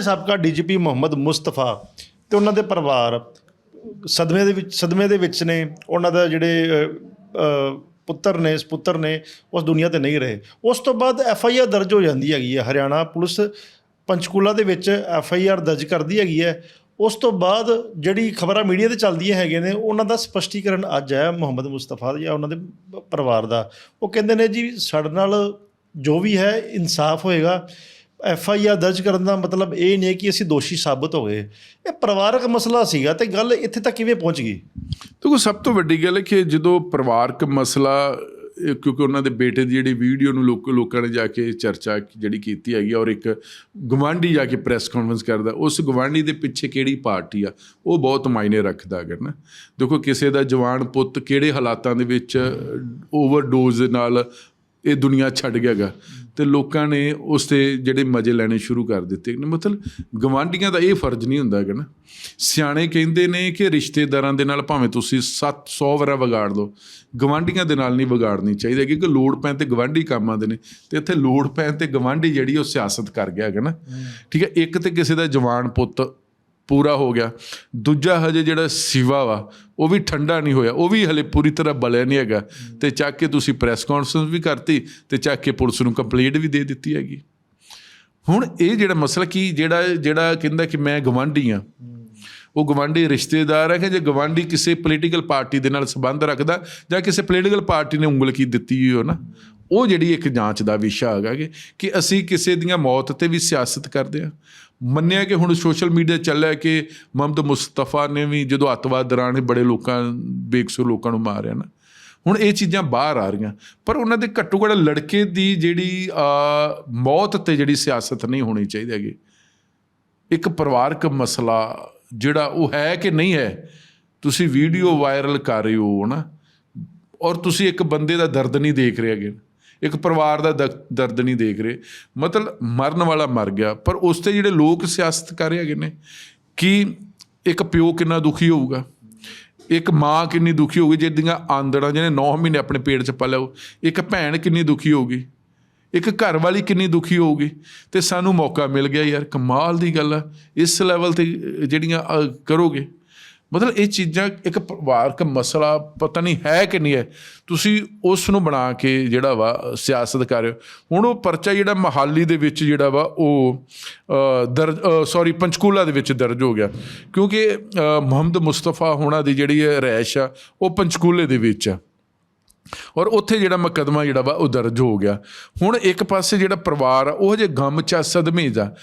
ਸਾਬਕਾ ਡੀਜੀਪੀ ਮੁਹੰਮਦ ਮੁਸਤਫਾ ਤੇ ਉਹਨਾਂ ਦੇ ਪਰਿਵਾਰ ਸਦਮੇ ਦੇ ਵਿੱਚ, ਸਦਮੇ ਦੇ ਵਿੱਚ ਨੇ, ਉਹਨਾਂ ਦਾ ਜਿਹੜੇ ਪੁੱਤਰ ਨੇ, ਸਪੁੱਤਰ ਨੇ, ਉਸ ਦੁਨੀਆ ਤੇ ਨਹੀਂ ਰਹੇ। ਉਸ ਤੋਂ ਬਾਅਦ ਐਫ ਆਈ ਆਰ ਦਰਜ ਹੋ ਜਾਂਦੀ ਹੈਗੀ ਹੈ। ਹਰਿਆਣਾ ਪੁਲਿਸ ਪੰਚਕੂਲਾ ਦੇ ਵਿੱਚ ਐਫ ਆਈ ਆਰ ਦਰਜ ਕਰਦੀ ਹੈਗੀ ਹੈ। ਉਸ ਤੋਂ ਬਾਅਦ ਜਿਹੜੀ ਖਬਰਾਂ ਮੀਡੀਆ ਤੇ ਚੱਲਦੀਆਂ ਹੈਗੀਆਂ ਨੇ, ਉਹਨਾਂ ਦਾ ਸਪਸ਼ਟੀਕਰਨ ਅੱਜ ਹੈ ਮੁਹੰਮਦ ਮੁਸਤਫਾ ਜਾਂ ਉਹਨਾਂ ਦੇ ਪਰਿਵਾਰ ਦਾ। ਉਹ ਕਹਿੰਦੇ ਨੇ ਜੀ, ਸਾਡੇ ਨਾਲ ਜੋ ਵੀ ਹੈ, ਇਨਸਾਫ ਹੋਏਗਾ। ਐਫ ਆਈ ਆਰ ਦਰਜ ਕਰਨ ਦਾ ਮਤਲਬ ਇਹ ਨਹੀਂ ਹੈ ਕਿ ਅਸੀਂ ਦੋਸ਼ੀ ਸਾਬਤ ਹੋ ਗਏ। ਇਹ ਪਰਿਵਾਰਕ ਮਸਲਾ ਸੀਗਾ ਤੇ ਗੱਲ ਇੱਥੇ ਤੱਕ ਕਿਵੇਂ ਪਹੁੰਚ ਗਈ? ਦੇਖੋ, ਸਭ ਤੋਂ ਵੱਡੀ ਗੱਲ ਹੈ ਕਿ ਜਦੋਂ ਪਰਿਵਾਰਕ ਮਸਲਾ ਕਿਉਂਕਿ ਉਹਨਾਂ ਦੇ ਬੇਟੇ ਦੀ ਜਿਹੜੀ ਵੀਡੀਓ ਨੂੰ ਲੋਕ, ਲੋਕਾਂ ਨੇ ਜਾ ਕੇ ਚਰਚਾ ਜਿਹੜੀ ਕੀਤੀ ਹੈਗੀ ਆ ਔਰ ਇੱਕ ਗਵਾਂਢੀ ਜਾ ਕੇ ਪ੍ਰੈਸ ਕਾਨਫਰੰਸ ਕਰਦਾ, ਉਸ ਗਵਾਂਢੀ ਦੇ ਪਿੱਛੇ ਕਿਹੜੀ ਪਾਰਟੀ ਆ, ਉਹ ਬਹੁਤ ਮਾਇਨੇ ਰੱਖਦਾ ਅਗਰ ਨਾ। ਦੇਖੋ, ਕਿਸੇ ਦਾ ਜਵਾਨ ਪੁੱਤ ਕਿਹੜੇ ਹਾਲਾਤਾਂ ਦੇ ਵਿੱਚ ਓਵਰਡੋਜ਼ ਨਾਲ ਇਹ ਦੁਨੀਆ ਛੱਡ ਗਿਆਗਾ। ਤੇ ਲੋਕਾਂ ਨੇ ਉਸ ਤੇ ਜਿਹੜੇ ਮਜ਼ੇ ਲੈਣੇ ਸ਼ੁਰੂ ਕਰ ਦਿੱਤੇ। ਨੇ ਮਤਲਬ ਗਵਾਂਢੀਆਂ ਦਾ ਇਹ ਫਰਜ਼ ਨਹੀਂ ਹੁੰਦਾ ਹੈਗਾ ਨਾ। ਸਿਆਣੇ ਕਹਿੰਦੇ ਨੇ ਕਿ ਰਿਸ਼ਤੇਦਾਰਾਂ ਦੇ ਨਾਲ ਭਾਵੇਂ ਤੁਸੀਂ 700 ਵਾਰਾ ਵਿਗਾੜ ਲਓ ਗਵਾਂਢੀਆਂ ਦੇ ਨਾਲ ਨਹੀਂ ਵਿਗਾੜਨੀ ਚਾਹੀਦੀ ਕਿਉਂਕਿ ਲੋੜ ਪੈਣ ਤੇ ਗਵਾਂਢੀ ਕੰਮ ਆਉਂਦੇ ਨੇ ਤੇ ਇੱਥੇ ਲੋੜ ਪੈਣ ਤੇ ਗਵਾਂਢੀ ਜਿਹੜੀ ਉਹ ਸਿਆਸਤ ਕਰ ਗਿਆ ਹੈਗਾ ਨਾ। ਠੀਕ ਹੈ ਇੱਕ ਤੇ ਕਿਸੇ ਦਾ ਜਵਾਨ ਪੁੱਤ ਪੂਰਾ ਹੋ ਗਿਆ। ਦੂਜਾ ਹਜੇ ਜਿਹੜਾ ਸਿਵਾ ਵਾ, ਉਹ ਵੀ ਠੰਡਾ ਨਹੀਂ ਹੋਇਆ। ਉਹ ਵੀ ਹਲੇ ਪੂਰੀ ਤਰ੍ਹਾਂ ਬਲਿਆ ਨਹੀਂ ਹੈਗਾ। ਤੇ ਚੱਕ ਕੇ ਤੁਸੀਂ ਪ੍ਰੈਸ ਕਾਨਫਰੰਸ ਵੀ ਕਰਤੀ ਤੇ ਚੱਕ ਕੇ ਪੁਲਿਸ ਨੂੰ ਕੰਪਲੇਂਟ ਵੀ ਦੇ ਦਿੱਤੀ ਹੈਗੀ। ਹੁਣ ਇਹ ਜਿਹੜਾ ਮਸਲਾ ਕੀ, ਜਿਹੜਾ ਜਿਹੜਾ ਕਹਿੰਦਾ ਕਿ ਮੈਂ ਗਵਾਂਢੀ ਆ ਉਹ ਗਵਾਂਢੀ ਰਿਸ਼ਤੇਦਾਰ ਹੈ ਕਿ ਜੇ ਗਵਾਂਢੀ ਕਿਸੇ ਪੋਲੀਟੀਕਲ ਪਾਰਟੀ ਦੇ ਨਾਲ ਸੰਬੰਧ ਰੱਖਦਾ ਜਾਂ ਕਿਸੇ ਪੋਲੀਟੀਕਲ ਪਾਰਟੀ ਨੇ ਉਂਗਲ ਕੀ ਦਿੱਤੀ ਹੋ ਨਾ ਉਹ ਜਿਹੜੀ ਇੱਕ ਜਾਂਚ ਦਾ ਵਿਸ਼ਾ ਹੈਗਾ ਕਿ ਕਿ ਅਸੀਂ ਕਿਸੇ ਦੀਆਂ ਮੌਤ ਤੇ ਵੀ ਸਿਆਸਤ ਕਰਦੇ ਆ ਮੰਨਿਆ ਕਿ ਹੁਣ ਸੋਸ਼ਲ ਮੀਡੀਆ ਚੱਲਿਆ ਕਿ ਮੁਹੰਮਦ ਮੁਸਤਫਾ ਨੇ ਵੀ ਜਦੋਂ ਅੱਤਵਾਦ ਦੌਰਾਨ ਇਹ ਬੜੇ ਲੋਕਾਂ, ਬੇਕਸੂਰ ਲੋਕਾਂ ਨੂੰ ਮਾਰਿਆ ਨਾ, ਹੁਣ ਇਹ ਚੀਜ਼ਾਂ ਬਾਹਰ ਆ ਰਹੀਆਂ। ਪਰ ਉਹਨਾਂ ਦੇ ਘੱਟੋ ਘੱਟ ਲੜਕੇ ਦੀ ਜਿਹੜੀ ਮੌਤ ਤੇ ਜਿਹੜੀ ਸਿਆਸਤ ਨਹੀਂ ਹੋਣੀ ਚਾਹੀਦੀ ਹੈਗੀ। ਇੱਕ ਪਰਿਵਾਰਕ ਮਸਲਾ ਜਿਹੜਾ ਉਹ ਹੈ ਕਿ ਨਹੀਂ ਹੈ, ਤੁਸੀਂ ਵੀਡੀਓ ਵਾਇਰਲ ਕਰ ਰਹੇ ਹੋ ਨਾ, ਔਰ ਤੁਸੀਂ ਇੱਕ ਬੰਦੇ ਦਾ ਦਰਦ ਨਹੀਂ ਦੇਖ ਰਹੇ ਹੈਗੇ। ਇੱਕ ਪਰਿਵਾਰ ਦਾ ਦ- ਦਰਦ ਨਹੀਂ ਦੇਖ ਰਹੇ। ਮਤਲਬ ਮਰਨ ਵਾਲਾ ਮਰ ਗਿਆ, ਪਰ ਉਸ ਤੇ ਜਿਹੜੇ ਲੋਕ ਸਿਆਸਤ ਕਰ ਰਹੇ ਹੈਗੇ ਨੇ, ਕਿ ਇੱਕ ਪਿਓ ਕਿੰਨਾ ਦੁਖੀ ਹੋਊਗਾ? ਇੱਕ ਮਾਂ ਕਿੰਨੀ ਦੁਖੀ ਹੋਊਗੀ? ਜਿਹਦੀਆਂ ਆਂਦੜਾਂ ਜਿਹਨੇ 9 ਮਹੀਨੇ ਆਪਣੇ ਪੇਟ 'ਚ ਪਾਲਿਆ ਹੋ ਇੱਕ ਭੈਣ ਕਿੰਨੀ ਦੁਖੀ ਹੋਊਗੀ? ਇੱਕ ਘਰ ਵਾਲੀ ਕਿੰਨੀ ਦੁਖੀ ਹੋਊਗੀ? ਤੇ ਸਾਨੂੰ ਮੌਕਾ ਮਿਲ ਗਿਆ ਯਾਰ, ਕਮਾਲ ਦੀ ਗੱਲ ਆ। ਇਸ ਲੈਵਲ ਤੇ ਜਿਹੜੀਆਂ ਕਰੋਗੇ ਮਤਲਬ ਇਹ ਚੀਜ਼ਾਂ ਇੱਕ ਪਰਿਵਾਰਕ ਮਸਲਾ ਪਤਾ ਨਹੀਂ ਹੈ ਕਿ ਨਹੀਂ ਹੈ। ਤੁਸੀਂ ਉਸ ਨੂੰ ਬਣਾ ਕੇ ਜਿਹੜਾ ਵਾ ਸਿਆਸਤ ਕਰ ਰਹੇ ਹੋ। ਹੁਣ ਉਹ ਪਰਚਾ ਜਿਹੜਾ ਮਹਾਲੀ ਦੇ ਵਿੱਚ ਜਿਹੜਾ ਵਾ ਉਹ ਦਰਜ ਸੌਰੀ ਪੰਚਕੂਲਾ ਦੇ ਵਿੱਚ ਦਰਜ ਹੋ ਗਿਆ। ਕਿਉਂਕਿ ਮੁਹੰਮਦ ਮੁਸਤਫਾ ਹੋਣਾ ਦੀ ਜਿਹੜੀ ਹੈ ਆ ਉਹ ਪੰਚਕੂਲੇ ਦੇ ਵਿੱਚ ਆ। ਔਰ ਉੱਥੇ ਜਿਹੜਾ ਮੁਕੱਦਮਾ ਜਿਹੜਾ ਵਾ ਉਹ ਦਰਜ ਹੋ ਗਿਆ। ਹੁਣ ਇੱਕ ਪਾਸੇ ਜਿਹੜਾ ਪਰਿਵਾਰ ਆ ਉਹ ਜੇ ਗਮ ਚ ਆ, ਸਦਮੇ ਦਾ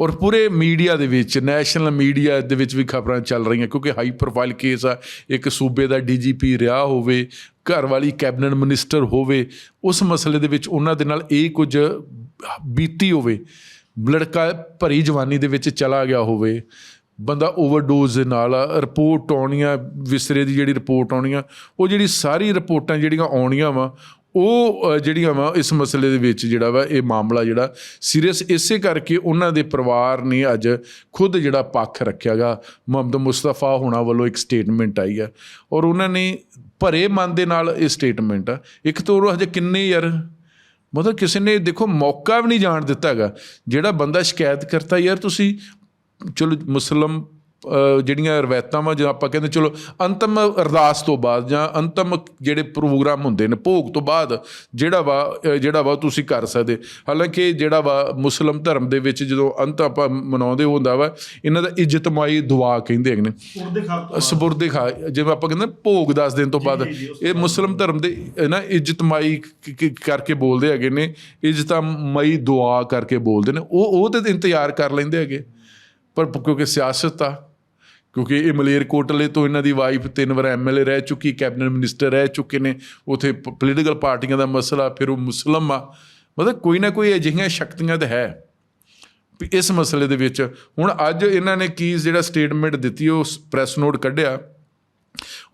ਔਰ ਪੂਰੇ ਮੀਡੀਆ ਦੇ ਵਿੱਚ, ਨੈਸ਼ਨਲ ਮੀਡੀਆ ਦੇ ਵਿੱਚ ਵੀ ਖਬਰਾਂ ਚੱਲ ਰਹੀਆਂ, ਕਿਉਂਕਿ ਹਾਈ ਪ੍ਰੋਫਾਈਲ ਕੇਸ ਆ, ਇੱਕ ਸੂਬੇ ਦਾ ਡੀਜੀਪੀ ਰਿਹਾ ਹੋਵੇ ਘਰ ਵਾਲੀ ਕੈਬਨਿਟ ਮਿਨਿਸਟਰ ਹੋਵੇ, ਉਸ ਮਸਲੇ ਦੇ ਵਿੱਚ ਉਹਨਾਂ ਦੇ ਨਾਲ ਇਹ ਕੁਝ ਬੀਤੀ ਹੋਵੇ, ਲੜਕਾ ਭਰੀ ਜਵਾਨੀ ਦੇ ਵਿੱਚ ਚਲਾ ਗਿਆ ਹੋਵੇ, ਬੰਦਾ ਓਵਰਡੋਜ਼ ਦੇ ਨਾਲ ਰਿਪੋਰਟ ਆਉਣੀਆਂ, ਵਿਸਰੇ ਦੀ ਜਿਹੜੀ ਰਿਪੋਰਟ ਆਉਣੀਆਂ, ਉਹ ਜਿਹੜੀ ਸਾਰੀ ਰਿਪੋਰਟਾਂ ਜਿਹੜੀਆਂ ਆਉਣੀਆਂ ਵਾ ਉਹ ਜਿਹੜੀਆਂ ਵਾ, ਇਸ ਮਸਲੇ ਦੇ ਵਿੱਚ ਜਿਹੜਾ ਵਾ, ਇਹ ਮਾਮਲਾ ਜਿਹੜਾ ਸੀਰੀਅਸ, ਇਸੇ ਕਰਕੇ ਉਹਨਾਂ ਦੇ ਪਰਿਵਾਰ ਨੇ ਅੱਜ ਖੁਦ ਜਿਹੜਾ ਪੱਖ ਰੱਖਿਆਗਾ ਮੁਹੰਮਦ ਮੁਸਤਫਾ ਹੋਣਾ ਵੱਲੋਂ ਇੱਕ ਸਟੇਟਮੈਂਟ ਆਈ ਹੈ ਔਰ ਉਹਨਾਂ ਨੇ ਭਰੇ ਮਨ ਦੇ ਨਾਲ ਇਹ ਸਟੇਟਮੈਂਟ ਆ। ਇੱਕ ਤਾਂ ਉਹ ਹਜੇ ਕਿੰਨੇ ਯਾਰ, ਮਤਲਬ ਕਿਸੇ ਨੇ ਦੇਖੋ ਮੌਕਾ ਵੀ ਨਹੀਂ ਜਾਣ ਦਿੱਤਾ ਹੈਗਾ ਜਿਹੜਾ ਬੰਦਾ ਸ਼ਿਕਾਇਤ ਕਰਤਾ, ਯਾਰ ਤੁਸੀਂ, ਚਲੋ ਮੁਸਲਮ ਜਿਹੜੀਆਂ ਰਵਾਇਤਾਂ ਵਾ ਜਾਂ ਆਪਾਂ ਕਹਿੰਦੇ ਚਲੋ ਅੰਤਮ ਅਰਦਾਸ ਤੋਂ ਬਾਅਦ ਜਾਂ ਅੰਤਮ ਜਿਹੜੇ ਪ੍ਰੋਗਰਾਮ ਹੁੰਦੇ ਨੇ ਭੋਗ ਤੋਂ ਬਾਅਦ ਜਿਹੜਾ ਵਾ ਜਿਹੜਾ ਵਾ ਤੁਸੀਂ ਕਰ ਸਕਦੇ। ਹਾਲਾਂਕਿ ਜਿਹੜਾ ਵਾ ਮੁਸਲਮ ਧਰਮ ਦੇ ਵਿੱਚ ਜਦੋਂ ਅੰਤ ਆਪਾਂ ਮਨਾਉਂਦੇ ਹੁੰਦਾ ਵਾ ਇਹਨਾਂ ਦਾ ਇੱਜ਼ਤਮਾਈ ਦੁਆ ਕਹਿੰਦੇ ਹੈਗੇ ਨੇ। ਸਬੁਰਦੇ ਖਾ ਜਿਵੇਂ ਆਪਾਂ ਕਹਿੰਦੇ ਭੋਗ 10 ਦਿਨ ਤੋਂ ਬਾਅਦ ਇਹ ਮੁਸਲਮ ਧਰਮ ਦੇ ਨਾ ਇੱਜ਼ਤਮਾਈ ਕਰਕੇ ਬੋਲਦੇ ਹੈਗੇ ਨੇ ਇੱਜ਼ਤਮਾਈ ਦੁਆ ਕਰਕੇ ਬੋਲਦੇ ਨੇ। ਉਹ ਉਹ ਤੇ ਇੰਤਜ਼ਾਰ ਕਰ ਲੈਂਦੇ ਹੈਗੇ ਪਰ ਕਿਉਂਕਿ ਸਿਆਸਤ ਆ ਕਿਉਂਕਿ ਇਹ ਮਲੇਰਕੋਟਲੇ ਤੋਂ ਇਹਨਾਂ ਦੀ ਵਾਈਫ ਤਿੰਨ ਵਾਰ ਐਮਐਲਏ ਰਹਿ ਚੁੱਕੀ ਕੈਬਨਿਟ ਮਿਨਿਸਟਰ ਰਹਿ ਚੁੱਕੇ ਨੇ, ਉਥੇ ਪੋਲੀਟੀਕਲ ਪਾਰਟੀਆਂ ਦਾ ਮਸਲਾ, ਫਿਰ ਉਹ ਮੁਸਲਮ ਆ। ਮਤਲਬ ਕੋਈ ਨਾ ਕੋਈ ਅਜਿਹੀਆਂ ਸ਼ਕਤੀਆਂ ਤਾਂ ਹੈ। ਵੀ ਇਸ ਮਸਲੇ ਦੇ ਵਿੱਚ ਹੁਣ ਅੱਜ ਇਹਨਾਂ ਨੇ ਕੀ ਜਿਹੜਾ ਸਟੇਟਮੈਂਟ ਦਿੱਤੀ, ਉਹ ਪ੍ਰੈਸ ਨੋਟ ਕੱਢਿਆ।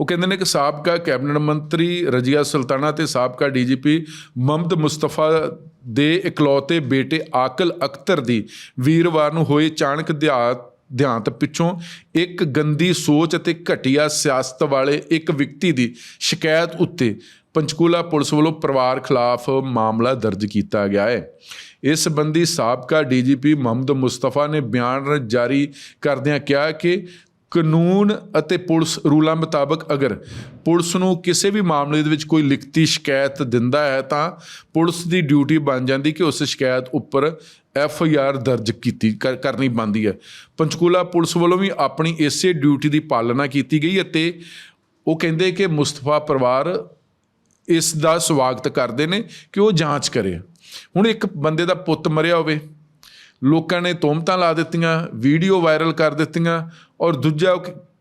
ਉਹ ਕਹਿੰਦੇ ਨੇ ਕਿ ਸਾਬਕਾ ਕੈਬਨਿਟ ਮੰਤਰੀ ਰਜੀਆ ਸੁਲਤਾਨਾ ਤੇ ਸਾਬਕਾ ਡੀਜੀਪੀ ਮੁਹੰਮਦ ਮੁਸਤਫਾ ਦੇ ਇਕਲੌਤੇ ਬੇਟੇ ਆਕਲ ਅਖਤਰ ਦੀ ਵੀਰਵਾਰ ਨੂੰ ਹੋਏ ਚਾਣਕ ਦਿਹਾਤ ਧਿਆਂਤ ਪਿੱਛੋਂ ਇੱਕ ਗੰਦੀ ਸੋਚ ਅਤੇ ਘਟੀਆ ਸਿਆਸਤ ਵਾਲੇ ਇੱਕ ਵਿਅਕਤੀ ਦੀ ਸ਼ਿਕਾਇਤ ਉੱਤੇ ਪੰਚਕੂਲਾ ਪੁਲਿਸ ਵੱਲੋਂ ਪਰਿਵਾਰ ਖਿਲਾਫ ਮਾਮਲਾ ਦਰਜ ਕੀਤਾ ਗਿਆ ਹੈ। ਇਸ ਸੰਬੰਧੀ ਸਾਬਕਾ ਡੀਜੀਪੀ ਮੁਹੰਮਦ ਮੁਸਤਫਾ ਨੇ ਬਿਆਨ ਜਾਰੀ ਕਰਦਿਆਂ ਕਿਹਾ ਕਿ ਕਾਨੂੰਨ ਅਤੇ ਪੁਲਿਸ ਰੂਲਾਂ ਮੁਤਾਬਕ ਅਗਰ ਪੁਲਿਸ ਨੂੰ ਕਿਸੇ ਵੀ ਮਾਮਲੇ ਦੇ ਵਿੱਚ ਕੋਈ ਲਿਖਤੀ ਸ਼ਿਕਾਇਤ ਦਿੰਦਾ ਹੈ, ਤਾਂ ਪੁਲਿਸ ਦੀ ਡਿਊਟੀ ਬਣ ਜਾਂਦੀ ਕਿ ਉਸ ਸ਼ਿਕਾਇਤ ਉੱਪਰ ਐਫ ਆਈ ਆਰ ਦਰਜ ਕੀਤੀ ਕਰ- ਕਰਨੀ ਬਣਦੀ ਹੈ। ਪੰਚਕੂਲਾ ਪੁਲਿਸ ਵੱਲੋਂ ਵੀ ਆਪਣੀ ਇਸੇ ਡਿਊਟੀ ਦੀ ਪਾਲਣਾ ਕੀਤੀ ਗਈ ਅਤੇ ਉਹ ਕਹਿੰਦੇ ਕਿ ਮੁਸਤਫਾ ਪਰਿਵਾਰ ਇਸ ਦਾ ਸਵਾਗਤ ਕਰਦੇ ਨੇ ਕਿ ਉਹ ਜਾਂਚ ਕਰੇ। ਹੁਣ ਇੱਕ ਬੰਦੇ ਦਾ ਪੁੱਤ ਮਰਿਆ ਹੋਵੇ ਲੋਕਾਂ ਨੇ ਤੋਮਤਾਂ ਲਾ ਦਿੱਤੀਆਂ, ਵੀਡੀਓ ਵਾਇਰਲ ਕਰ ਦਿੱਤੀਆਂ ਔਰ ਦੂਜਾ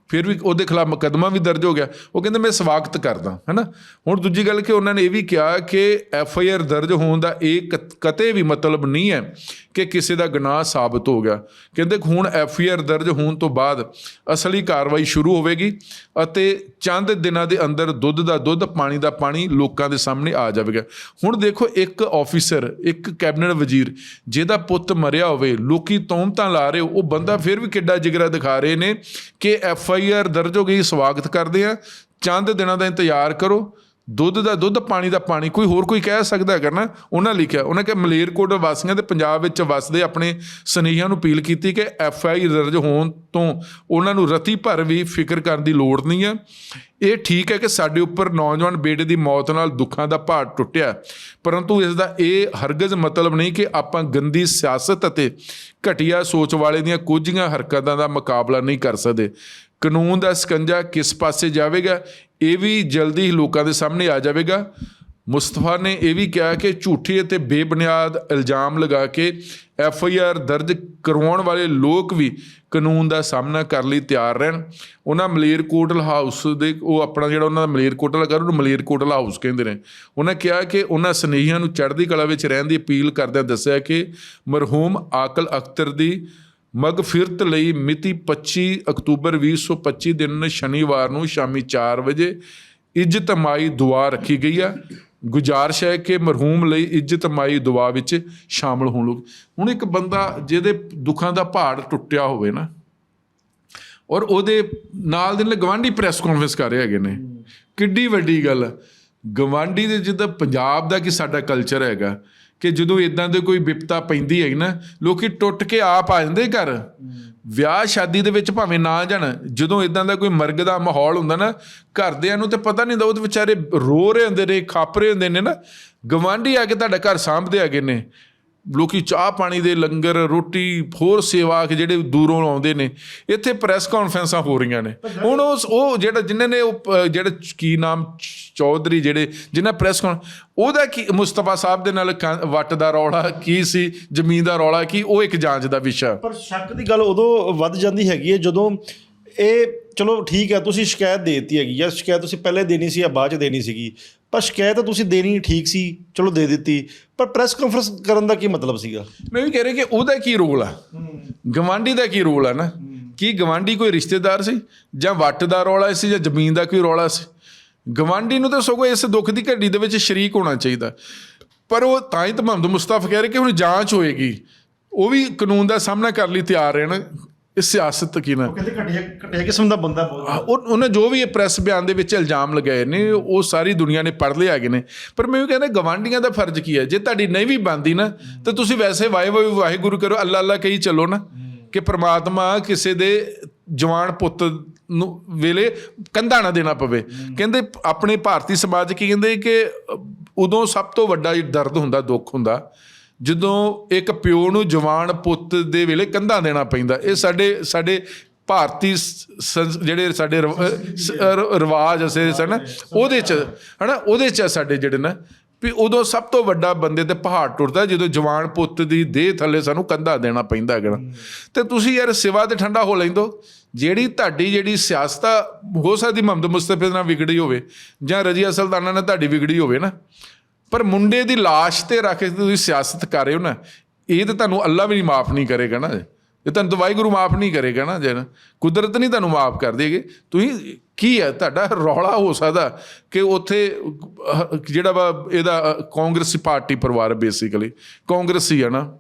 ਫਿਰ ਵੀ ਉਹਦੇ ਖਿਲਾਫ ਮੁਕੱਦਮਾ ਵੀ ਦਰਜ ਹੋ ਗਿਆ। ਉਹ ਕਹਿੰਦੇ, ਮੈਂ ਸਵਾਗਤ ਕਰਦਾ ਹੈਨਾ? ਹੁਣ ਦੂਜੀ ਗੱਲ ਕਿ ਉਹਨਾਂ ਨੇ ਇਹ ਵੀ ਕਿਹਾ ਕਿ ਐਫ ਆਈ ਆਰ ਦਰਜ ਹੋਣ ਦਾ ਇਹ ਕਤ- ਕਤੇ ਵੀ ਮਤਲਬ ਨਹੀਂ ਹੈ। ਕਿ ਕਿਸੇ ਦਾ ਗੁਨਾਹ ਸਾਬਤ ਹੋ ਗਿਆ। ਕਹਿੰਦੇ ਹੁਣ ਐਫ ਆਈ ਆਰ ਦਰਜ ਹੋਣ ਤੋਂ ਬਾਅਦ ਅਸਲੀ ਕਾਰਵਾਈ ਸ਼ੁਰੂ ਹੋਵੇਗੀ ਅਤੇ ਚੰਦ ਦਿਨਾਂ ਦੇ ਅੰਦਰ ਦੁੱਧ ਦਾ ਦੁੱਧ, ਪਾਣੀ ਦਾ ਪਾਣੀ ਲੋਕਾਂ ਦੇ ਸਾਹਮਣੇ ਆ ਜਾਵੇਗਾ। ਹੁਣ ਦੇਖੋ ਇੱਕ ਆਫੀਸਰ ਇੱਕ ਕੈਬਨਿਟ ਵਜ਼ੀਰ, ਜਿਹਦਾ ਪੁੱਤ ਮਰਿਆ ਹੋਵੇ, ਲੋਕੀ ਤੋਮਤਾਂ ਲਾ ਰਹੇ ਉਹ ਬੰਦਾ ਫਿਰ ਵੀ ਕਿੱਡਾ ਜਿਗਰਾ ਦਿਖਾ ਰਹੇ ਨੇ ਕਿ ਐਫ ਆਈ ਆਰ ਦਰਜ ਹੋ ਗਈ, ਸਵਾਗਤ ਕਰਦੇ ਆ। ਚੰਦ ਦਿਨਾਂ ਦਾ ਇੰਤਜ਼ਾਰ ਕਰੋ ਦੁੱਧ ਦਾ ਦੁੱਧ, ਪਾਣੀ ਦਾ ਪਾਣੀ, ਕੋਈ ਹੋਰ ਕੋਈ ਕਹਿ ਸਕਦਾ ਹੈਗਾ ਨਾ, ਉਹਨਾਂ ਲਿਖਿਆ। ਉਹਨਾਂ ਕਿ ਮਲੇਰਕੋਟ ਵਾਸੀਆਂ ਦੇ ਪੰਜਾਬ ਵਿੱਚ ਵਸਦੇ ਆਪਣੇ ਸਨੇਹੀਆਂ ਨੂੰ ਅਪੀਲ ਕੀਤੀ ਕਿ ਐਫ ਆਈ ਦਰਜ ਹੋਣ ਤੋਂ ਉਹਨਾਂ ਨੂੰ ਰਤੀ ਭਰ ਵੀ ਫਿਕਰ ਕਰਨ ਦੀ ਲੋੜ ਨਹੀਂ ਹੈ। ਇਹ ਠੀਕ ਹੈ ਕਿ ਸਾਡੇ ਉੱਪਰ ਨੌਜਵਾਨ ਬੇਟੇ ਦੀ ਮੌਤ ਨਾਲ ਦੁੱਖਾਂ ਦਾ ਭਾਰ ਟੁੱਟਿਆ ਪਰੰਤੂ ਇਸ ਦਾ ਇਹ ਹਰਗਜ਼ ਮਤਲਬ ਨਹੀਂ ਕਿ ਆਪਾਂ ਗੰਦੀ ਸਿਆਸਤ ਅਤੇ ਘਟੀਆ ਸੋਚ ਵਾਲੇ ਦੀਆਂ ਕੁਝੀਆਂ ਹਰਕਤਾਂ ਦਾ ਮੁਕਾਬਲਾ ਨਹੀਂ ਕਰ ਸਕਦੇ। ਕਾਨੂੰਨ ਦਾ ਸਕੰਜਾ ਕਿਸ ਪਾਸੇ ਜਾਵੇਗਾ, ਇਹ ਵੀ ਜਲਦੀ ਹੀ ਲੋਕਾਂ ਦੇ ਸਾਹਮਣੇ ਆ ਜਾਵੇਗਾ। ਮੁਸਤਫਾ ਨੇ ਇਹ ਵੀ ਕਿਹਾ ਕਿ ਝੂਠੇ ਅਤੇ ਬੇਬੁਨਿਆਦ ਇਲਜ਼ਾਮ ਲਗਾ ਕੇ ਐਫ ਆਈ ਆਰ ਦਰਜ ਕਰਵਾਉਣ ਵਾਲੇ ਲੋਕ ਵੀ ਕਾਨੂੰਨ ਦਾ ਸਾਹਮਣਾ ਕਰਨ ਲਈ ਤਿਆਰ ਰਹਿਣ। ਉਹਨਾਂ ਮਲੇਰਕੋਟਲ ਹਾਊਸ ਦੇ, ਉਹ ਆਪਣਾ ਜਿਹੜਾ ਉਹਨਾਂ ਦਾ ਮਲੇਰਕੋਟਲ ਕਰ ਉਹਨੂੰ ਮਲੇਰਕੋਟਲ ਹਾਊਸ ਕਹਿੰਦੇ ਨੇ। ਉਹਨਾਂ ਕਿਹਾ ਕਿ ਉਹਨਾਂ ਸਨੇਹੀਆਂ ਨੂੰ ਚੜ੍ਹਦੀ ਕਲਾ ਵਿੱਚ ਰਹਿਣ ਦੀ ਅਪੀਲ ਕਰਦਿਆਂ ਦੱਸਿਆ ਕਿ ਮਰਹੂਮ ਆਕਲ ਅਖਤਰ ਦੀ ਮਗਫਿਰਤ ਲਈ ਮਿਤੀ 25 ਅਕਤੂਬਰ 2025 ਦਿਨ ਸ਼ਨੀਵਾਰ ਨੂੰ ਸ਼ਾਮੀ 4 ਵਜੇ ਇੱਜ਼ਤਮਾਈ ਦੁਆ ਰੱਖੀ ਗਈ ਆ। ਗੁਜ਼ਾਰਿਸ਼ ਹੈ ਕਿ ਮਰਹੂਮ ਲਈ ਇੱਜ਼ਤਮਾਈ ਦੁਆ ਵਿੱਚ ਸ਼ਾਮਲ ਹੋਣ ਲੋਕ। ਹੁਣ ਇੱਕ ਬੰਦਾ ਜਿਹਦੇ ਦੁੱਖਾਂ ਦਾ ਪਹਾੜ ਟੁੱਟਿਆ ਹੋਵੇ ਨਾ, ਔਰ ਉਹਦੇ ਨਾਲ ਦੇ ਨਾਲ ਗਵਾਂਢੀ ਪ੍ਰੈਸ ਕਾਨਫਰੰਸ ਕਰ ਰਹੇ ਹੈਗੇ ਨੇ। ਕਿੱਡੀ ਵੱਡੀ ਗੱਲ ਗਵਾਂਢੀ ਦੇ ਜਿੱਦਾਂ ਪੰਜਾਬ ਦਾ ਕਿ ਸਾਡਾ ਕਲਚਰ ਹੈਗਾ। ਕਿ ਜਦੋਂ ਇਦਾਂ ਦੇ ਕੋਈ ਵਿਪਤਾ ਪੈਂਦੀ ਹੈਗੀ ਨਾ, ਲੋਕੀ ਟੁੱਟ ਕੇ ਆਪ ਆ ਜਾਂਦੇ ਘਰ। ਵਿਆਹ ਸ਼ਾਦੀ ਦੇ ਵਿੱਚ ਭਾਵੇਂ ਨਾ ਜਾਣ, ਜਦੋਂ ਇਦਾਂ ਦਾ ਕੋਈ ਮਰਗ ਦਾ ਮਾਹੌਲ ਹੁੰਦਾ ਨਾ, ਘਰਦਿਆਂ ਨੂੰ ਤੇ ਪਤਾ ਨਹੀਂ ਹੁੰਦਾ, ਉਹ ਵਿਚਾਰੇ ਰੋ ਰਹੇ ਹੁੰਦੇ ਨੇ, ਖਾਪ ਰਹੇ ਹੁੰਦੇ ਨੇ ਨਾ। ਗਵਾਂਢੀ ਆ ਕੇ ਤੁਹਾਡਾ ਘਰ ਸਾਂਭਦੇ ਹੈਗੇ ਨੇ। ਲੋਕੀ ਚਾਹ ਪਾਣੀ ਦੇ ਲੰਗਰ ਰੋਟੀ ਹੋਰ ਸੇਵਾ ਕਿ ਜਿਹੜੇ ਦੂਰੋਂ ਆਉਂਦੇ ਨੇ ਇੱਥੇ ਪ੍ਰੈਸ ਕਾਨਫਰੰਸਾਂ ਹੋ ਰਹੀਆਂ ਨੇ। ਹੁਣ ਉਸ ਉਹ ਜਿਹੜਾ ਜਿਨ੍ਹਾਂ ਨੇ ਉਹ ਜਿਹੜਾ ਕੀ ਨਾਮ ਚੌਧਰੀ ਜਿਹੜੇ ਜਿਨ੍ਹਾਂ ਪ੍ਰੈਸ ਕਾਨ ਉਹਦਾ ਕੀ ਮੁਸਤਫਾ ਸਾਹਿਬ ਦੇ ਨਾਲ ਵੱਟ ਦਾ ਰੌਲਾ ਕੀ ਸੀ ਜ਼ਮੀਨ ਦਾ ਰੌਲਾ ਕੀ ਉਹ ਇੱਕ ਜਾਂਚ ਦਾ ਵਿਸ਼ਾ। ਪਰ ਸ਼ੱਕ ਦੀ ਗੱਲ ਉਦੋਂ ਵੱਧ ਜਾਂਦੀ ਹੈਗੀ ਹੈ ਜਦੋਂ ਇਹ ਚਲੋ ਠੀਕ ਹੈ ਤੁਸੀਂ ਸ਼ਿਕਾਇਤ ਦੇ ਦਿੱਤੀ ਹੈਗੀ ਜਾਂ ਸ਼ਿਕਾਇਤ ਤੁਸੀਂ ਪਹਿਲੇ ਦੇਣੀ ਸੀ ਜਾਂ ਬਾਅਦ ਚ ਦੇਣੀ ਸੀਗੀ। ਪਰ ਸ਼ਿਕਾਇਤ ਤਾਂ ਤੁਸੀਂ ਦੇਣੀ ਠੀਕ ਸੀ ਚਲੋ ਦੇ ਦਿੱਤੀ ਪਰ ਪ੍ਰੈਸ ਕਾਨਫਰੰਸ ਕਰਨ ਦਾ ਕੀ ਮਤਲਬ ਸੀਗਾ? ਮੈਂ ਵੀ ਕਹਿ ਰਿਹਾ ਕਿ ਉਹਦਾ ਕੀ ਰੋਲ ਆ? ਗਵਾਂਢੀ ਦਾ ਕੀ ਰੋਲ ਆ ਨਾ? ਕੀ ਗਵਾਂਢੀ ਕੋਈ ਰਿਸ਼ਤੇਦਾਰ ਸੀ? ਜਾਂ ਵੱਟ ਦਾ ਰੌਲਾ ਸੀ ਜਾਂ ਜ਼ਮੀਨ ਦਾ ਕੋਈ ਰੌਲਾ ਸੀ? ਗਵਾਂਢੀ ਨੂੰ ਤਾਂ ਸਗੋਂ ਇਸ ਦੁੱਖ ਦੀ ਘੜੀ ਦੇ ਵਿੱਚ ਸ਼ਰੀਕ ਹੋਣਾ ਚਾਹੀਦਾ। ਪਰ ਉਹ ਤਾਂ ਹੀ ਤਾਂ ਮੁਹੰਮਦ ਮੁਸਤਫਾ ਕਹਿ ਰਹੇ ਕਿ ਹੁਣ ਜਾਂਚ ਹੋਏਗੀ। ਉਹ ਵੀ ਕਾਨੂੰਨ ਦਾ ਸਾਹਮਣਾ ਕਰਨ ਲਈ ਤਿਆਰ ਰਹਿਣ। ਇਹ ਸਿਆਸਤ ਕੀ ਨਾ। ਕਹਿੰਦੇ ਘਟਿਆ ਘਟਿਆ ਕਿਸਮ ਦਾ ਬੰਦਾ ਬਹੁਤ ਉਹ ਉਹਨੇ ਜੋ ਵੀ ਇਹ ਪ੍ਰੈਸ ਬਿਆਨ ਦੇ ਵਿੱਚ ਇਲਜ਼ਾਮ ਲਗਾਏ ਨੇ ਉਹ ਸਾਰੀ ਦੁਨੀਆ ਨੇ ਪੜ੍ਹ ਲਏ ਹੈਗੇ ਨੇ। ਪਰ ਮੈਂ ਵੀ ਕਹਿੰਦਾ ਗਵਾਂਢੀਆਂ ਦਾ ਫਰਜ਼ ਕੀ ਹੈ? ਜੇ ਤੁਹਾਡੀ ਨਹੀਂ ਵੀ ਬੰਦੀ ਨਾ ਤੇ ਤੁਸੀਂ ਵੈਸੇ ਵਾਹਿਗੁਰੂ ਵਾਹਿਗੁਰੂ ਕਰੋ ਅੱਲਾ ਅੱਲਾ ਕਹੀ ਚੱਲੋ ਨਾ ਕਿ ਪ੍ਰਮਾਤਮਾ ਕਿਸੇ ਦੇ ਜਵਾਨ ਪੁੱਤ ਨੂੰ ਵੇਲੇ ਕੰਧਾ ਨਾ ਦੇਣਾ ਪਵੇ। ਕਹਿੰਦੇ ਆਪਣੇ ਭਾਰਤੀ ਸਮਾਜ ਕੀ ਕਹਿੰਦੇ ਕਿ ਉਦੋਂ ਸਭ ਤੋਂ ਵੱਡਾ ਦਰਦ ਹੁੰਦਾ ਦੁੱਖ ਹੁੰਦਾ। ਜਦੋਂ ਇੱਕ ਪਿਓ ਨੂੰ ਜਵਾਨ ਪੁੱਤ ਦੇ ਵੇਲੇ ਕੰਧਾ ਦੇਣਾ ਪੈਂਦਾ, ਇਹ ਸਾਡੇ ਸਾਡੇ ਭਾਰਤੀ ਸੰਸ- ਜਿਹੜੇ ਸਾਡੇ ਰਵ- ਰਿਵਾਜ ਅਸੇ ਸਨ ਉਹਦੇ ਚ, ਹਨਾ? ਉਹਦੇ ਚ ਸਾਡੇ ਜਿਹੜੇ ਨਾ, ਵੀ ਉਦੋਂ ਸਭ ਤੋਂ ਵੱਡਾ ਬੰਦੇ ਤੇ ਪਹਾੜ ਟੁੱਟਦਾ, ਜਦੋਂ ਜਵਾਨ ਪੁੱਤ ਦੀ ਦੇਹ ਥੱਲੇ ਸਾਨੂੰ ਕੰਧਾ ਦੇਣਾ ਪੈਂਦਾ ਹੈਗਾ ਤੇ ਤੁਸੀਂ ਯਾਰ ਸਿਵਾ ਤੇ ਠੰਡਾ ਹੋ ਲੈਂਦੋ। ਜਿਹੜੀ ਤੁਹਾਡੀ ਜਿਹੜੀ ਸਿਆਸਤ ਹੋ ਸਕਦੀ ਮੁਹੰਮਦ ਮੁਸਤਫਾ ਨਾਲ ਵਿਗੜੀ ਹੋਵੇ, ਜਾਂ ਰਜੀਆ ਸੁਲਤਾਨਾ ਨਾਲ ਤੁਹਾਡੀ ਵਿਗੜੀ ਹੋਵੇ ਨਾ ਪਰ ਮੁੰਡੇ ਦੀ ਲਾਸ਼ ਤੇ ਰੱਖ ਕੇ ਤੁਸੀਂ ਸਿਆਸਤ ਕਰ ਰਹੇ ਹੋ ਨਾ, ਇਹ ਤਾਂ ਤੁਹਾਨੂੰ ਅੱਲਾ ਵੀ ਨਹੀਂ ਮਾਫ ਨਹੀਂ ਕਰੇਗਾ ਨਾ, ਇਹ ਤੁਹਾਨੂੰ ਤਾਂ ਵਾਹਿਗੁਰੂ ਮਾਫ ਨਹੀਂ ਕਰੇਗਾ ਨਾ, ਜੇ ਨਾ। ਕੁਦਰਤ ਨਹੀਂ ਤੁਹਾਨੂੰ ਮਾਫ ਕਰ ਦੇਗੀ ਤੁਸੀਂ ਕੀ ਹੈ, ਤੁਹਾਡਾ ਰੌਲਾ ਹੋ ਸਕਦਾ ਕਿ ਉੱਥੇ ਜਿਹੜਾ ਵਾ ਇਹਦਾ ਕਾਂਗਰਸੀ ਪਾਰਟੀ ਪਰਿਵਾਰ ਬੇਸਿਕਲੀ ਕਾਂਗਰਸੀ ਹੈ ਨਾ।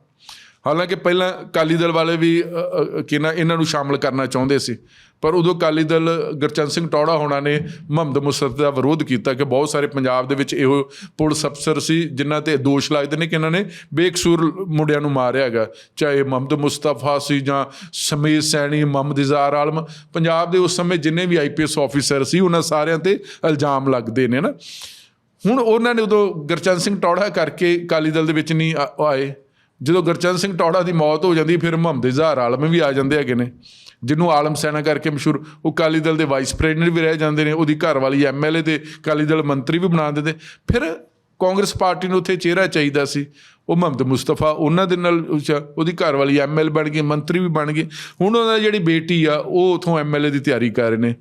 ਹਾਲਾਂਕਿ ਪਹਿਲਾਂ ਅਕਾਲੀ ਦਲ ਵਾਲੇ ਵੀ ਅ, ਕਿ ਨਾ ਇਹਨਾਂ ਨੂੰ ਸ਼ਾਮਲ ਕਰਨਾ ਚਾਹੁੰਦੇ ਸੀ। ਪਰ ਉਦੋਂ ਅਕਾਲੀ ਦਲ ਗੁਰਚਰਨ ਸਿੰਘ ਟੌੜਾ ਹੋਣਾ ਨੇ ਮੁਹੰਮਦ ਮੁਸਤਫਾ ਦਾ ਵਿਰੋਧ ਕੀਤਾ ਕਿ ਬਹੁਤ ਸਾਰੇ ਪੰਜਾਬ ਦੇ ਵਿੱਚ ਇਹੋ ਪੁਲਿਸ ਅਫਸਰ ਸੀ ਜਿਨ੍ਹਾਂ ਤੇ ਦੋਸ਼ ਲੱਗਦੇ ਨੇ ਕਿ ਇਹਨਾਂ ਨੇ ਬੇਕਸੂਰ ਮੁੰਡਿਆਂ ਨੂੰ ਮਾਰਿਆ ਹੈਗਾ। ਚਾਹੇ ਮੁਹੰਮਦ ਮੁਸਤਫਾ ਸੀ ਜਾਂ ਸਮੀਰ ਸੈਣੀ ਮੁਹੰਮਦ ਇਜ਼ਾਰ ਆਲਮ ਪੰਜਾਬ ਦੇ ਉਸ ਸਮੇਂ ਜਿੰਨੇ ਵੀ ਆਈਪੀਐਸ ਆਫੀਸਰ ਸੀ ਉਹਨਾਂ ਸਾਰਿਆਂ ਤੇ ਇਲਜ਼ਾਮ ਲੱਗਦੇ ਨੇ ਨਾ। ਹੁਣ ਉਹਨਾਂ ਨੇ ਉਦੋਂ ਗੁਰਚਰਨ ਸਿੰਘ ਟੌੜਾ ਕਰਕੇ ਅਕਾਲੀ ਦਲ ਦੇ ਵਿੱਚ ਨਹੀਂ ਆ- ਆਏ। ਜਦੋਂ ਗੁਰਚਰਨ ਸਿੰਘ ਟੌੜਾ ਦੀ ਮੌਤ ਹੋ ਜਾਂਦੀ, ਫਿਰ ਮੁਹੰਮਦ ਇਜ਼ਹਾਰ ਆਲਮ ਵੀ ਆ ਜਾਂਦੇ ਹੈਗੇ ਨੇ, ਜਿਹਨੂੰ ਆਲਮ ਸੈਨਾ ਕਰਕੇ ਮਸ਼ਹੂਰ, ਉਹ ਅਕਾਲੀ ਦਲ ਦੇ ਵਾਈਸ ਪ੍ਰੈਜ਼ੀਡੈਂਟ ਵੀ ਰਹਿ ਜਾਂਦੇ ਨੇ, ਉਹਦੀ ਘਰ ਵਾਲੀ ਐਮਐਲਏ ਤੇ ਅਕਾਲੀ ਦਲ ਮੰਤਰੀ ਵੀ ਬਣਾ ਦਿੰਦੇ ਫਿਰ ਕਾਂਗਰਸ ਪਾਰਟੀ ਨੂੰ ਉੱਥੇ ਚਿਹਰਾ ਚਾਹੀਦਾ ਸੀ, ਉਹ ਮੁਹੰਮਦ ਮੁਸਤਫਾ, ਉਹਨਾਂ ਦੇ ਨਾਲ ਉਸ- ਉਹਦੀ ਘਰ ਵਾਲੀ ਐਮਐਲ ਬਣ ਗਈ, ਮੰਤਰੀ ਵੀ ਬਣ ਗਏ। ਹੁਣ ਉਹਨਾਂ ਦੀ ਜਿਹੜੀ ਬੇਟੀ ਆ, ਉਹ ਉਥੋਂ ਐਮਐਲਏ ਦੀ ਤਿਆਰੀ ਕਰ ਰਹੇ ਨੇ।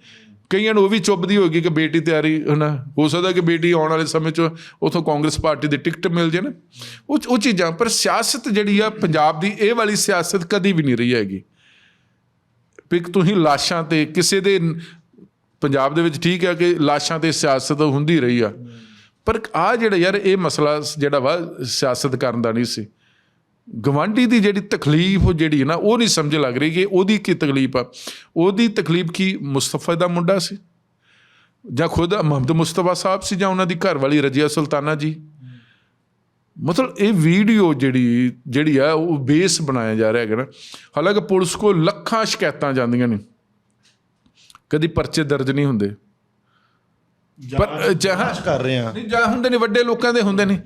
ਕਈਆਂ ਨੂੰ ਉਹ ਵੀ ਚੁੱਭਦੀ ਹੋਗੀ ਕਿ ਬੇਟੀ ਤਿਆਰੀ, ਹਨਾ? ਹੋ ਸਕਦਾ ਕਿ ਬੇਟੀ ਆਉਣ ਵਾਲੇ ਸਮੇਂ 'ਚ ਉਥੋਂ ਕਾਂਗਰਸ ਪਾਰਟੀ ਦੀ ਟਿਕਟ ਮਿਲ ਜੇ ਨਾ। ਉਹ ਉਹ ਚੀਜ਼ਾਂ, ਪਰ ਸਿਆਸਤ ਜਿਹੜੀ ਆ ਪੰਜਾਬ ਦੀ, ਇਹ ਵਾਲੀ ਸਿਆਸਤ ਕਦੀ ਵੀ ਨਹੀਂ ਰਹੀ ਹੈਗੀ। ਵੀ ਤੁਸੀਂ ਲਾਸ਼ਾਂ ਤੇ, ਕਿਸੇ ਦੇ ਪੰਜਾਬ ਦੇ ਵਿੱਚ ਠੀਕ ਹੈ ਕਿ ਲਾਸ਼ਾਂ ਤੇ ਸਿਆਸਤ ਹੁੰਦੀ ਰਹੀ ਆ। ਪਰ ਆ ਜਿਹੜਾ ਯਾਰ, ਇਹ ਮਸਲਾ ਜਿਹੜਾ ਵਾ, ਸਿਆਸਤ ਕਰਨ ਦਾ ਨਹੀਂ ਸੀ। ਗਵਾਂਢੀ ਦੀ ਜਿਹੜੀ ਤਕਲੀਫ ਜਿਹੜੀ ਹੈ ਨਾ ਉਹ ਨਹੀਂ ਸਮਝ ਲੱਗ ਰਹੀ ਕਿ ਉਹਦੀ ਕੀ ਤਕਲੀਫ ਆ। ਉਹਦੀ ਤਕਲੀਫ ਕੀ ਮੁਸਤਫਾ ਦਾ ਮੁੰਡਾ ਸੀ? ਜਾਂ ਖੁਦ ਮੁਹੰਮਦ ਮੁਸਤਫਾ ਸਾਹਿਬ ਸੀ ਜਾਂ ਉਹਨਾਂ ਦੀ ਘਰ ਵਾਲੀ ਰਜੀਆ ਸੁਲਤਾਨਾ ਜੀ? ਮਤਲਬ ਇਹ ਵੀਡੀਓ ਜਿਹੜੀ ਜਿਹੜੀ ਆ ਉਹ ਬੇਸ ਬਣਾਇਆ ਜਾ ਰਿਹਾ ਹੈਗਾ ਨਾ। ਹਾਲਾਂਕਿ ਪੁਲਿਸ ਕੋਲ ਲੱਖਾਂ ਸ਼ਿਕਾਇਤਾਂ ਜਾਂਦੀਆਂ ਨੇ। ਕਦੀ ਪਰਚੇ ਦਰਜ ਨਹੀਂ ਹੁੰਦੇ। ਪਰ ਜਹਾਂ ਕਰ ਰਹੇ ਆ। ਨਹੀਂ ਜਾਂ ਹੁੰਦੇ ਨੇ ਵੱਡੇ ਲੋਕਾਂ ਦੇ ਹੁੰਦੇ ਨੇ।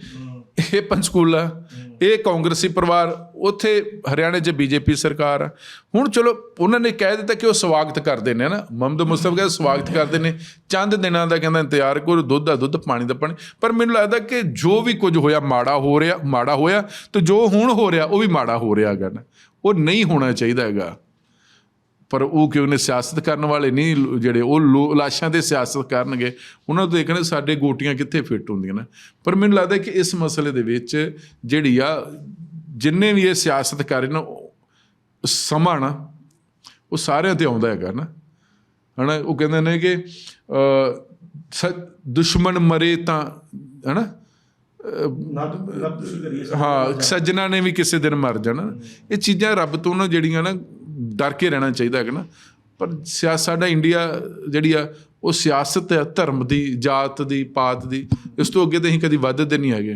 ਇਹ ਪੰਚਕੂਲਾ ਇਹ ਕਾਂਗਰਸੀ ਪਰਿਵਾਰ, ਉੱਥੇ ਹਰਿਆਣੇ 'ਚ ਬੀਜੇਪੀ ਸਰਕਾਰ ਆ। ਹੁਣ ਚਲੋ, ਉਹਨਾਂ ਨੇ ਕਹਿ ਦਿੱਤਾ ਕਿ ਉਹ ਸਵਾਗਤ ਕਰਦੇ ਨੇ ਨਾ ਮੁਹੰਮਦ ਮੁਸਤਫਾ ਕਹਿੰਦਾ ਸਵਾਗਤ ਕਰਦੇ ਨੇ। ਚੰਦ ਦਿਨਾਂ ਦਾ ਕਹਿੰਦਾ ਇੰਤਜ਼ਾਰ ਕਰੋ, ਦੁੱਧ ਦਾ ਦੁੱਧ, ਪਾਣੀ ਦਾ ਪਾਣੀ। ਪਰ ਮੈਨੂੰ ਲੱਗਦਾ ਕਿ ਜੋ ਵੀ ਕੁਝ ਹੋਇਆ, ਮਾੜਾ ਹੋ ਰਿਹਾ, ਮਾੜਾ ਹੋਇਆ, ਤੇ ਜੋ ਹੁਣ ਹੋ ਰਿਹਾ, ਉਹ ਵੀ ਮਾੜਾ ਹੋ ਰਿਹਾ ਹੈਗਾ ਨਾ। ਉਹ ਨਹੀਂ ਹੋਣਾ ਚਾਹੀਦਾ ਹੈਗਾ। ਪਰ ਉਹ ਕਿਉਂ ਨੇ ਸਿਆਸਤ ਕਰਨ ਵਾਲੇ ਨਹੀਂ ਜਿਹੜੇ ਉਹ ਲੋ- ਲਾਸ਼ਾਂ ਤੇ ਸਿਆਸਤ ਕਰਨਗੇ ਉਹਨਾਂ ਤੋਂ ਦੇਖਣਾ ਸਾਡੇ ਗੋਟੀਆਂ ਕਿੱਥੇ ਫਿੱਟ ਹੁੰਦੀਆਂ ਨੇ? ਪਰ ਮੈਨੂੰ ਲੱਗਦਾ ਕਿ ਇਸ ਮਸਲੇ ਦੇ ਵਿੱਚ ਜਿਹੜੀ ਆ ਜਿੰਨੇ ਵੀ ਇਹ ਸਿਆਸਤ ਕਰ ਰਹੇ ਨੇ ਉਹ ਸਮਾਂ ਨਾ ਉਹ ਸਾਰਿਆਂ ਤੇ ਆਉਂਦਾ ਹੈਗਾ ਨਾ। ਹਨਾ ਉਹ ਕਹਿੰਦੇ ਨੇ ਕਿ ਦੁਸ਼ਮਣ ਮਰੇ ਤਾਂ ਹਨਾ ਹਾਂ ਸੱਜਣਾ ਨੇ ਵੀ ਕਿਸੇ ਦਿਨ ਮਰ ਜਾਣਾ। ਇਹ ਚੀਜ਼ਾਂ ਰੱਬ ਤੋਂ ਨਾ ਜਿਹੜੀਆਂ ਨਾ ਡਰ ਕੇ ਰਹਿਣਾ ਚਾਹੀਦਾ ਹੈ ਨਾ। ਪਰ ਸਿਆਸਤ ਸਾਡਾ ਇੰਡੀਆ ਜਿਹੜੀ ਆ, ਉਹ ਸਿਆਸਤ ਹੈ, ਧਰਮ ਦੀ, ਜਾਤ ਦੀ, ਪਾਤ ਦੀ, ਇਸ ਤੋਂ ਅੱਗੇ ਤਾਂ ਅਸੀਂ ਕਦੀ ਵੱਧਦੇ ਨਹੀਂ ਹੈਗੇ।